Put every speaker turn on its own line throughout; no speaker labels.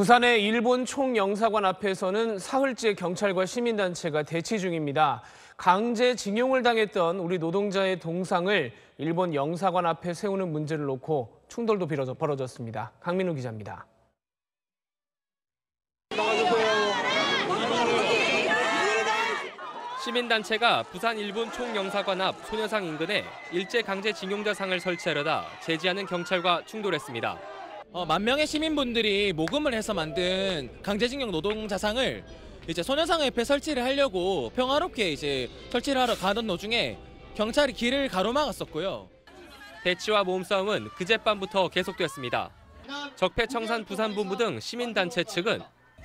부산의 일본 총영사관 앞에서는 사흘째 경찰과 시민단체가 대치 중입니다. 강제징용을 당했던 우리 노동자의 동상을 일본 영사관 앞에 세우는 문제를 놓고 충돌도 벌어졌습니다. 강민우 기자입니다.
시민단체가 부산 일본 총영사관 앞 소녀상 인근에 일제 강제징용자상을 설치하려다 제지하는 경찰과 충돌했습니다.
어, 만 명의 시민분들이 모금을 해서 만든 강제징용 노동자상을 이제 소녀상 옆에 설치를 하려고 평화롭게 이제 설치를 하러 가던 도중에 경찰이 길을 가로막았었고요.
대치와 몸싸움은 그젯밤부터 계속됐습니다. 적폐청산 부산본부 등 시민단체 측은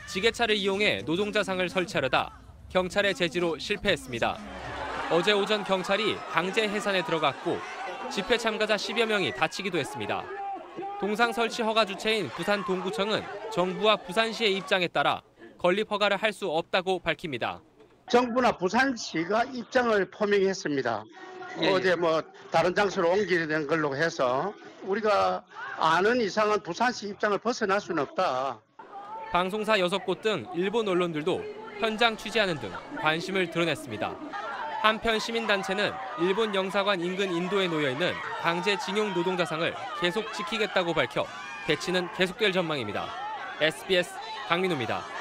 지게차를 이용해 노동자상을 설치하려다 경찰의 제지로 실패했습니다. 어제 오전 경찰이 강제 해산에 들어갔고 집회 참가자 10여 명이 다치기도 했습니다. 동상 설치 허가 주체인 부산 동구청은 정부와 부산시의 입장에 따라 건립 허가를 할 수 없다고 밝힙니다.
정부나 부산시가 입장을 표명했습니다. 어제 뭐 다른 장소로 옮기게 된 걸로 해서 우리가 아는 이상은 부산시 입장을 벗어날 수는 없다.
방송사 6곳 등 일본 언론들도 현장 취재하는 등 관심을 드러냈습니다. 한편 시민단체는 일본 영사관 인근 인도에 놓여 있는 강제징용 노동자상을 계속 지키겠다고 밝혀 대치는 계속될 전망입니다. SBS 강민호입니다.